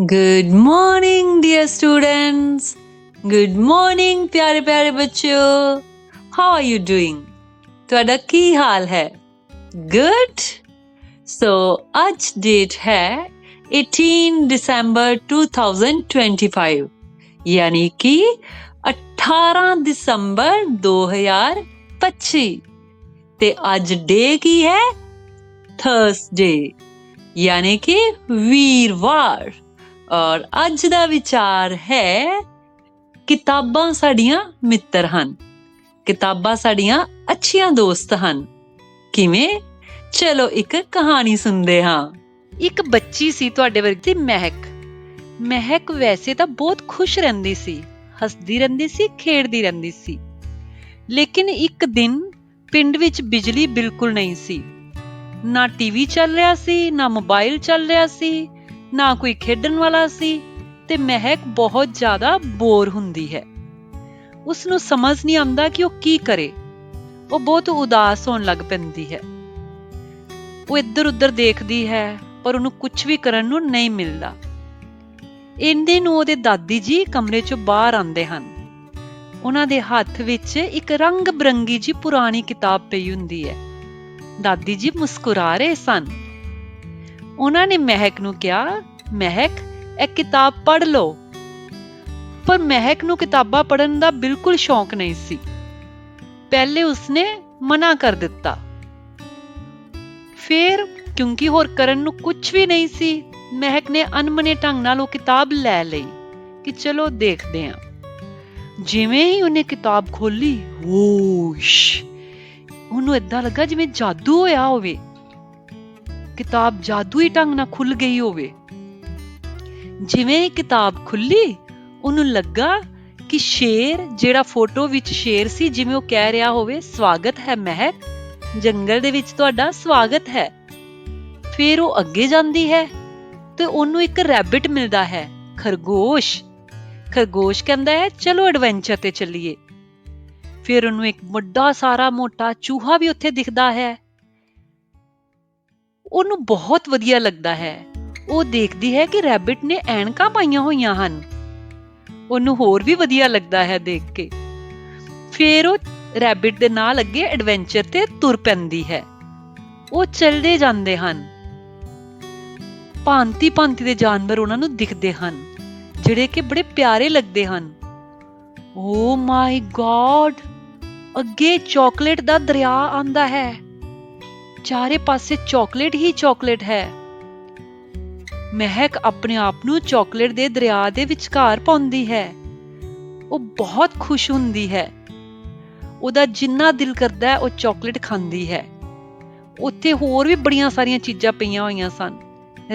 Good morning dear students good morning ਪਿਆਰੇ ਪਿਆਰੇ ਬੱਚਿਓ ਹਾਊ ਆਰ ਯੂ ਡੂਇੰਗ ਤੁਹਾਡਾ ਕੀ ਹਾਲ ਹੈ ਗੁੱਡ ਸੋ ਅੱਜ ਡੇਟ ਹੈ 18 ਦਸੰਬਰ 2025 ਯਾਨੀ ਕਿ 18 ਦਸੰਬਰ 2025 ਤੇ ਅੱਜ ਡੇ ਕੀ ਹੈ ਥਰਸਡੇ ਯਾਨੀ ਕਿ ਵੀਰਵਾਰ ਔਰ ਅੱਜ ਦਾ ਵਿਚਾਰ ਹੈ, ਕਿਤਾਬਾਂ ਸਾਡੀਆਂ ਮਿੱਤਰ ਹਨ। ਕਿਤਾਬਾਂ ਸਾਡੀਆਂ ਅੱਛੀਆਂ ਦੋਸਤ ਹਨ। ਕਿਵੇਂ? ਚਲੋ ਇੱਕ ਕਹਾਣੀ ਸੁਣਦੇ ਹਾਂ। ਇੱਕ ਬੱਚੀ ਸੀ ਤੁਹਾਡੇ ਵਰਗੀ ਦੀ ਮਹਿਕ। ਮਹਿਕ ਵੈਸੇ ਤਾਂ ਬਹੁਤ ਖੁਸ਼ ਰਹਿੰਦੀ ਸੀ, ਹੱਸਦੀ ਰਹਿੰਦੀ ਸੀ, ਖੇਡਦੀ ਰਹਿੰਦੀ ਸੀ। ਲੇਕਿਨ ਇੱਕ ਦਿਨ ਪਿੰਡ ਵਿੱਚ ਬਿਜਲੀ ਬਿਲਕੁਲ ਨਹੀਂ ਸੀ। ਨਾ ਟੀਵੀ ਚੱਲ ਰਿਹਾ ਸੀ, ਨਾ ਮੋਬਾਈਲ ਚੱਲ ਰਿਹਾ ਸੀ ਨਾ ਕੋਈ ਖੇਡਣ ਵਾਲਾ ਸੀ ਤੇ ਮਹਿਕ ਬਹੁਤ ਜ਼ਿਆਦਾ ਬੋਰ ਹੁੰਦੀ ਹੈ। ਉਸ ਨੂੰ ਸਮਝ ਨਹੀਂ ਆਉਂਦਾ ਕਿ ਉਹ ਕੀ ਕਰੇ। ਉਹ ਬਹੁਤ ਉਦਾਸ ਹੋਣ ਲੱਗ ਪੈਂਦੀ ਹੈ। ਉਹ ਇੱਧਰ ਉੱਧਰ ਦੇਖਦੀ ਹੈ, ਪਰ ਉਹਨੂੰ ਕੁਝ ਵੀ ਕਰਨ ਨੂੰ ਨਹੀਂ ਮਿਲਦਾ। ਇੰਨੇ ਨੂੰ ਉਹਦੇ ਦਾਦੀ ਜੀ ਕਮਰੇ ਚੋਂ ਬਾਹਰ ਆਉਂਦੇ ਹਨ। ਉਹਨਾਂ ਦੇ ਹੱਥ ਵਿੱਚ ਇੱਕ ਰੰਗ ਬਰੰਗੀ ਜੀ ਪੁਰਾਣੀ ਕਿਤਾਬ ਪਈ ਹੁੰਦੀ ਹੈ। ਦਾਦੀ ਜੀ ਮੁਸਕਰਾ ਰਹੇ ਸਨ। ਉਹਨਾਂ ਨੇ ਮਹਿਕ ਨੂੰ ਕਿਹਾ, ਮਹਿਕ, ਇਹ ਕਿਤਾਬ ਪੜ੍ਹ ਲਓ। ਪਰ ਮਹਿਕ ਨੂੰ ਕਿਤਾਬਾਂ ਪੜ੍ਹਨ ਦਾ ਬਿਲਕੁਲ ਸ਼ੌਂਕ ਨਹੀਂ ਸੀ। ਪਹਿਲੇ ਉਸਨੇ ਮਨਾ ਕਰ ਦਿੱਤਾ। ਫਿਰ ਕਿਉਂਕਿ ਹੋਰ ਕਰਨ ਨੂੰ ਕੁਝ ਵੀ ਨਹੀਂ ਸੀ, ਮਹਿਕ ਨੇ ਅਨਮਨੇ ਢੰਗ ਨਾਲ ਉਹ ਕਿਤਾਬ ਲੈ ਲਈ ਕਿ ਚਲੋ ਦੇਖਦੇ ਹਾਂ। ਜਿਵੇਂ ਹੀ ਉਹਨੇ ਕਿਤਾਬ ਖੋਲੀ ਹੋਸ਼! ਉਹਨੂੰ ਏਦਾਂ ਲੱਗਾ ਜਿਵੇਂ ਜਾਦੂ ਹੋਇਆ ਹੋਵੇ। ਕਿਤਾਬ ਜਾਦੂਈ ਢੰਗ ਨਾਲ ਖੁੱਲ ਗਈ ਹੋਵੇ। ਜਿਵੇਂ ਹੀ ਕਿਤਾਬ ਖੁੱਲੀ ਉਹਨੂੰ ਲੱਗਾ ਕਿ ਸ਼ੇਰ, ਜਿਹੜਾ ਫੋਟੋ ਵਿੱਚ ਸ਼ੇਰ ਸੀ, ਜਿਵੇਂ ਉਹ ਕਹਿ ਰਿਹਾ ਹੋਵੇ, ਸਵਾਗਤ ਹੈ ਮਹਿਕ ਜੰਗਲ ਦੇ ਵਿੱਚ ਤੁਹਾਡਾ ਸਵਾਗਤ ਹੈ। ਫਿਰ ਉਹ ਅੱਗੇ ਜਾਂਦੀ ਹੈ ਤੇ ਉਹਨੂੰ ਇੱਕ ਰੈਬਿਟ ਮਿਲਦਾ ਹੈ, ਖਰਗੋਸ਼। ਖਰਗੋਸ਼ ਕਹਿੰਦਾ ਹੈ, ਚਲੋ ਐਡਵੈਂਚਰ ਤੇ ਚੱਲੀਏ। ਫਿਰ ਉਹਨੂੰ ਇੱਕ ਵੱਡਾ, ਸਾਰਾ ਮੋਟਾ ਚੂਹਾ ਵੀ ਉੱਥੇ ਦਿਖਦਾ ਹੈ। ਉਹਨੂੰ ਬਹੁਤ ਵਧੀਆ ਲੱਗਦਾ ਹੈ। ਉਹ ਦੇਖਦੀ ਹੈ ਕਿ ਰੈਬਿਟ ਨੇ ਐਨਕਾਂ ਪਾਈਆਂ ਹੋਈਆਂ ਹਨ। ਉਹਨੂੰ ਹੋਰ ਵੀ ਵਧੀਆ ਲੱਗਦਾ ਹੈ ਦੇਖ ਕੇ। ਫਿਰ ਉਹ ਰੈਬਿਟ ਦੇ ਨਾਲ ਅੱਗੇ ਐਡਵੈਂਚਰ ਤੇ ਤੁਰ ਪੈਂਦੀ ਹੈ। ਉਹ ਚੱਲਦੇ ਜਾਂਦੇ ਹਨ। ਭਾਂਤੀ ਭਾਂਤੀ ਦੇ ਜਾਨਵਰ ਉਹਨਾਂ ਨੂੰ ਦਿਖਦੇ ਹਨ, ਜਿਹੜੇ ਕਿ ਬੜੇ ਪਿਆਰੇ ਲੱਗਦੇ ਹਨ। ਓ ਮਾਈ ਗॉड ਅੱਗੇ ਚਾਕਲੇਟ ਦਾ ਦਰਿਆ ਆਂਦਾ ਹੈ। ਚਾਰੇ ਪਾਸੇ ਚਾਕਲੇਟ ਹੀ ਚਾਕਲੇਟ ਹੈ। ਮਹਿਕ ਆਪਣੇ ਆਪ ਨੂੰ ਚਾਕਲੇਟ ਦੇ ਦਰਿਆ ਦੇ ਵਿਚਕਾਰ ਪਾਉਂਦੀ ਹੈ। ਉਹ ਬਹੁਤ ਖੁਸ਼ ਹੁੰਦੀ ਹੈ। ਉਹਦਾ ਜਿੰਨਾ ਦਿਲ ਕਰਦਾ ਉਹ ਚਾਕਲੇਟ ਖਾਂਦੀ ਹੈ। ਉੱਥੇ ਹੋਰ ਵੀ ਬੜੀਆਂ ਸਾਰੀਆਂ ਚੀਜ਼ਾਂ ਪਈਆਂ ਹੋਈਆਂ ਸਨ।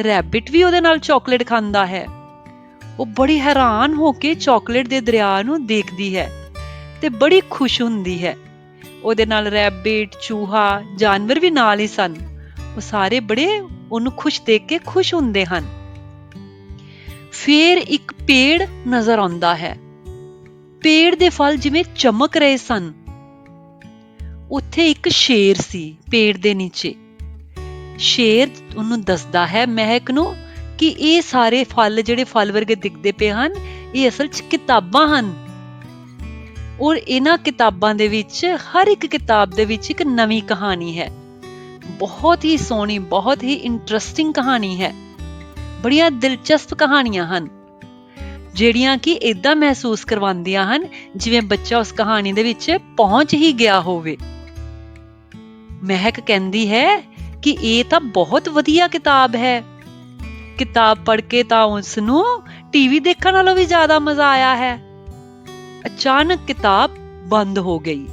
ਰੈਬਿਟ ਵੀ ਉਹਦੇ ਨਾਲ ਚਾਕਲੇਟ ਖਾਂਦਾ ਹੈ। ਉਹ ਬੜੀ ਹੈਰਾਨ ਹੋ ਕੇ ਚਾਕਲੇਟ ਦੇ ਦਰਿਆ ਨੂੰ ਦੇਖਦੀ ਹੈ ਤੇ ਬੜੀ ਖੁਸ਼ ਹੁੰਦੀ ਹੈ। ਉਹਦੇ ਨਾਲ ਰੈਬਿਟ ਚੂਹਾ, ਜਾਨਵਰ ਵੀ ਨਾਲ ਹੀ ਸਨ। ਉਹ ਸਾਰੇ ਬੜੇ ਉਹਨੂੰ ਖੁਸ਼ ਦੇਖ ਕੇ ਖੁਸ਼ ਹੁੰਦੇ ਹਨ। ਫੇਰ ਇੱਕ ਪੇੜ ਨਜ਼ਰ ਆਉਂਦਾ ਹੈ। ਪੇੜ ਦੇ ਫਲ ਜਿਵੇਂ ਚਮਕ ਰਹੇ ਸਨ। ਉੱਥੇ ਇੱਕ ਸ਼ੇਰ ਸੀ ਪੇੜ ਦੇ ਨੀਚੇ। ਸ਼ੇਰ ਉਹਨੂੰ ਦੱਸਦਾ ਹੈ, ਮਹਿਕ ਨੂੰ ਕਿ ਇਹ ਸਾਰੇ ਫਲ ਜਿਹੜੇ ਫਲ ਵਰਗੇ ਦਿਖਦੇ ਪਏ ਹਨ, ਇਹ ਅਸਲ 'ਚ ਕਿਤਾਬਾਂ ਹਨ। ਔਰ ਇਹਨਾਂ ਕਿਤਾਬਾਂ ਦੇ ਵਿੱਚ, ਹਰ ਇੱਕ ਕਿਤਾਬ ਦੇ ਵਿੱਚ ਇੱਕ ਨਵੀਂ ਕਹਾਣੀ ਹੈ। ਬਹੁਤ ਹੀ ਸੋਹਣੀ, ਬਹੁਤ ਹੀ ਇੰਟਰਸਟਿੰਗ ਕਹਾਣੀ ਹੈ। ਬੜੀਆਂ ਦਿਲਚਸਪ ਕਹਾਣੀਆਂ ਹਨ, ਜਿਹੜੀਆਂ ਕਿ ਇਦਾਂ ਮਹਿਸੂਸ ਕਰਵਾਉਂਦੀਆਂ ਹਨ, ਜਿਵੇਂ ਬੱਚਾ ਉਸ ਕਹਾਣੀ ਦੇ ਵਿੱਚ ਪਹੁੰਚ ਹੀ ਗਿਆ ਹੋਵੇ। ਮਹਿਕ ਕਹਿੰਦੀ ਹੈ ਕਿ ਇਹ ਤਾਂ ਬਹੁਤ ਵਧੀਆ ਕਿਤਾਬ ਹੈ। ਕਿਤਾਬ ਪੜ੍ਹ ਕੇ ਤਾਂ ਉਸ ਨੂੰ ਟੀਵੀ ਦੇਖਣ ਨਾਲੋਂ ਵੀ ਜ਼ਿਆਦਾ ਮਜ਼ਾ ਆਇਆ ਹੈ। ਅਚਾਨਕ ਕਿਤਾਬ ਬੰਦ ਹੋ ਗਈ।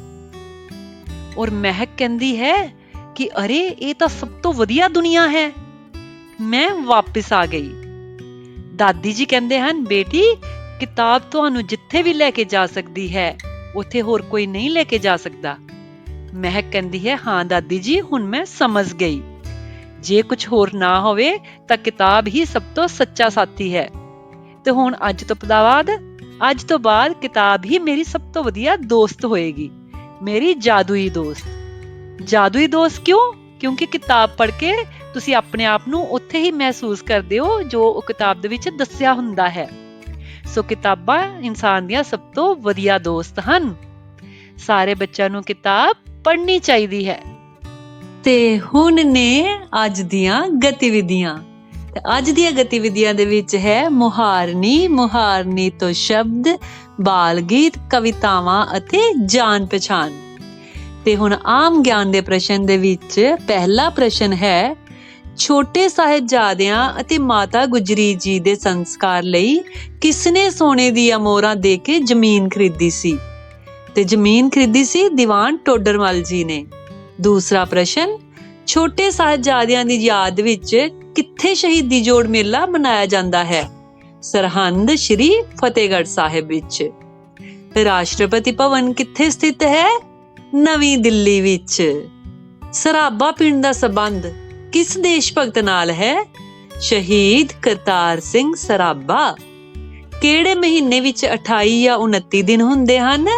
ਔਰ ਮਹਿਕ ਕਹਿੰਦੀ ਹੈ ਕਿ ਅਰੇ, ਇਹ ਤਾਂ ਸਭ ਤੋਂ ਵਧੀਆ ਦੁਨੀਆ ਹੈ। ਮੈਂ ਵਾਪਸ ਆ ਗਈ। ਦਾਦੀ ਜੀ ਕਹਿੰਦੇ ਹਨ, ਬੇਟੀ, ਕਿਤਾਬ ਤੁਹਾਨੂੰ ਜਿੱਥੇ ਵੀ ਲੈ ਕੇ ਜਾ ਸਕਦੀ ਹੈ, ਉੱਥੇ ਹੋਰ ਕੋਈ ਨਹੀਂ ਲੈ ਕੇ ਜਾ ਸਕਦਾ। ਮਹਿਕ ਕਹਿੰਦੀ ਹੈ, ਹਾਂ ਦਾਦੀ ਜੀ, ਹੁਣ ਮੈਂ ਸਮਝ ਗਈ। ਜੇ ਕੁਝ ਹੋਰ ਨਾ ਹੋਵੇ, ਤਾਂ ਕਿਤਾਬ ਹੀ ਸਭ ਤੋਂ ਸੱਚਾ ਸਾਥੀ ਹੈ। ਤੇ ਹੁਣ ਅੱਜ ਤੋਂ ਬਾਅਦ ਅੱਜ ਤੋਂ ਬਾਅਦ ਕਿਤਾਬ ਹੀ ਮੇਰੀ ਸਭ ਤੋਂ ਵਧੀਆ ਦੋਸਤ ਹੋਏਗੀ। ਮੇਰੀ ਜਾਦੂਈ ਦੋਸਤ। ਜਾਦੂਈ ਦੋਸਤ ਕਿਉਂ? ਕਿਉਂਕਿ ਕਿਤਾਬ ਪੜ੍ਹ ਕੇ ਤੁਸੀਂ ਆਪਣੇ ਆਪ ਨੂੰ ਉੱਥੇ ਹੀ ਮਹਿਸੂਸ ਕਰਦੇ ਹੋ, ਜੋ ਉਹ ਕਿਤਾਬ ਦੇ ਵਿੱਚ ਦੱਸਿਆ ਹੁੰਦਾ ਹੈ। ਸੋ ਕਿਤਾਬਾਂ ਇਨਸਾਨ ਦੀਆਂ ਸਭ ਤੋਂ ਵਧੀਆ ਦੋਸਤ ਹਨ। ਸਾਰੇ ਬੱਚਿਆਂ ਨੂੰ ਕਿਤਾਬ ਪੜ੍ਹਨੀ ਚਾਹੀਦੀ ਹੈ। ਤੇ ਹੁਣ ਨੇ ਅੱਜ ਦੀਆਂ ਗਤੀਵਿਧੀਆਂ। ਤੇ ਅੱਜ ਦੀਆਂ ਗਤੀਵਿਧੀਆਂ ਦੇ ਵਿੱਚ ਹੈ ਮੁਹਾਰਨੀ ਮੁਹਾਰਨੀ ਤੋਂ ਸ਼ਬਦ ਬਾਲ ਗੀਤ ਕਵਿਤਾਵਾਂ ਅਤੇ ਜਾਣ ਪਛਾਣ। ਤੇ ਹੁਣ ਆਮ ਗਿਆਨ ਦੇ ਪ੍ਰਸ਼ਨ ਦੇ ਵਿੱਚ ਪਹਿਲਾ ਪ੍ਰਸ਼ਨ ਹੈ, ਛੋਟੇ ਸਾਹਿਬਜ਼ਾਦਿਆਂ ਅਤੇ ਮਾਤਾ ਗੁਜਰੀ ਜੀ ਦੇ ਸੰਸਕਾਰ ਲਈ ਕਿਸਨੇ ਸੋਨੇ ਦੀਆਂ ਮੋਹਰਾਂ ਦੇ ਕੇ ਜ਼ਮੀਨ ਖਰੀਦੀ ਸੀ? ਤੇ ਜ਼ਮੀਨ ਖਰੀਦੀ ਸੀ ਦੀਵਾਨ ਟੋਡਰਮਲ ਜੀ ਨੇ। ਦੂਸਰਾ ਪ੍ਰਸ਼ਨ, ਛੋਟੇ ਸਾਹਿਬਜ਼ਾਦਿਆਂ ਦੀ ਯਾਦ ਵਿੱਚ ਕਿੱਥੇ ਸ਼ਹੀਦੀ ਜੋੜ ਮੇਲਾ ਮਨਾਇਆ ਜਾਂਦਾ ਹੈ? ਸਰਹੰਦ ਸ਼੍ਰੀ ਫਤਿਹਗੜ੍ਹ ਸਾਹਿਬ ਵਿੱਚ। ਰਾਸ਼ਟਰਪਤੀ ਭਵਨ ਕਿੱਥੇ ਸਥਿਤ ਹੈ? ਨਵੀਂ ਦਿੱਲੀ ਵਿੱਚ। ਸਰਾਬਾ ਪਿੰਡ ਦਾ ਸਬੰਧ ਕਿਸ ਦੇਸ਼ ਭਗਤ ਨਾਲ ਹੈ? ਸ਼ਹੀਦ ਕਰਤਾਰ ਸਿੰਘ ਸਰਾਬਾ। ਕਿਹੜੇ ਮਹੀਨੇ ਵਿੱਚ 28 ਜਾਂ 29 ਦਿਨ ਹੁੰਦੇ ਹਨ?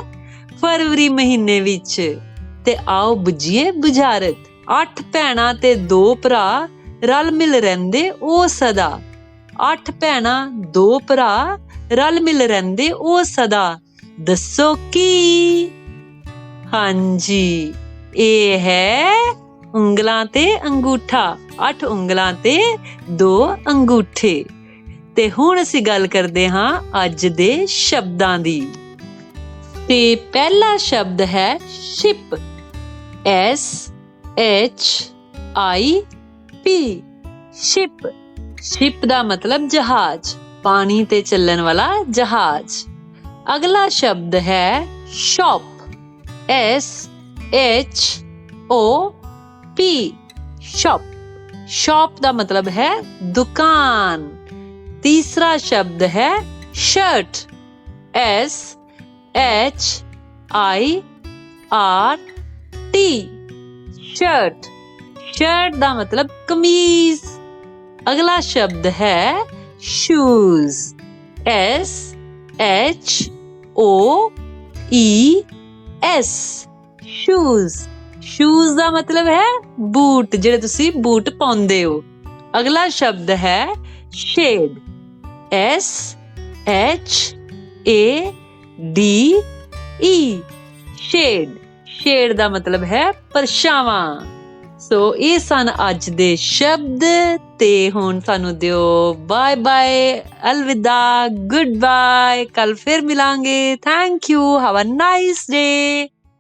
ਫਰਵਰੀ ਮਹੀਨੇ ਵਿੱਚ। ਤੇ ਆਓ ਬੁਝੀਏ ਬੁਝਾਰਤ। ਅੱਠ ਭੈਣਾਂ ਤੇ ਦੋ ਭਰਾ ਰਲ ਮਿਲ ਰਹਿੰਦੇ, ਉਹ ਸਦਾ। ਅੱਠ ਭੈਣਾਂ, ਦੋ ਭਰਾ, ਰਲ ਮਿਲ ਰਹਿੰਦੇ, ਉਹ ਸਦਾ। ਦੱਸੋ ਕੀ? ਹਾਂਜੀ, ਇਹ ਹੈ ਉਂਗਲਾਂ ਤੇ ਅੰਗੂਠਾ। ਅੱਠ ਉਂਗਲਾਂ ਤੇ ਦੋ ਅੰਗੂਠੇ। ਤੇ ਹੁਣ ਅਸੀਂ ਗੱਲ ਕਰਦੇ ਹਾਂ ਅੱਜ ਦੇ ਸ਼ਬਦਾਂ ਦੀ। ਤੇ ਪਹਿਲਾ ਸ਼ਬਦ ਹੈ ship. S H I P ship ship ਦਾ ਮਤਲਬ ਜਹਾਜ਼ ਪਾਣੀ ਤੇ ਚੱਲਣ ਵਾਲਾ ਜਹਾਜ਼ ਅਗਲਾ ਸ਼ਬਦ ਹੈ shop S H O P shop shop ਦਾ ਮਤਲਬ ਹੈ ਦੁਕਾਨ ਤੀਸਰਾ ਸ਼ਬਦ ਹੈ shirt S H I R T shirt shirt ਦਾ ਮਤਲਬ ਕਮੀਜ਼ ਅਗਲਾ ਸ਼ਬਦ ਹੈ shoes S, H, O E S shoes shoes ਦਾ ਮਤਲਬ ਹੈ ਬੂਟ ਜਿਹੜੇ ਤੁਸੀਂ ਬੂਟ ਪਾਉਂਦੇ ਹੋ ਅਗਲਾ ਸ਼ਬਦ ਹੈ shade S, H, A, D E shade shade ਦਾ ਮਤਲਬ ਹੈ ਪਰਛਾਵਾਂ ਸੋ ਇਹ ਸਨ ਅੱਜ ਦੇ ਸ਼ਬਦ ਤੇ ਹੁਣ ਸਾਨੂੰ ਦਿਓ ਬਾਏ ਬਾਏ, ਅਲਵਿਦਾ ਗੁੱਡ ਬਾਏ ਕੱਲ ਫਿਰ ਮਿਲਾਂਗੇ। Thank you have a nice day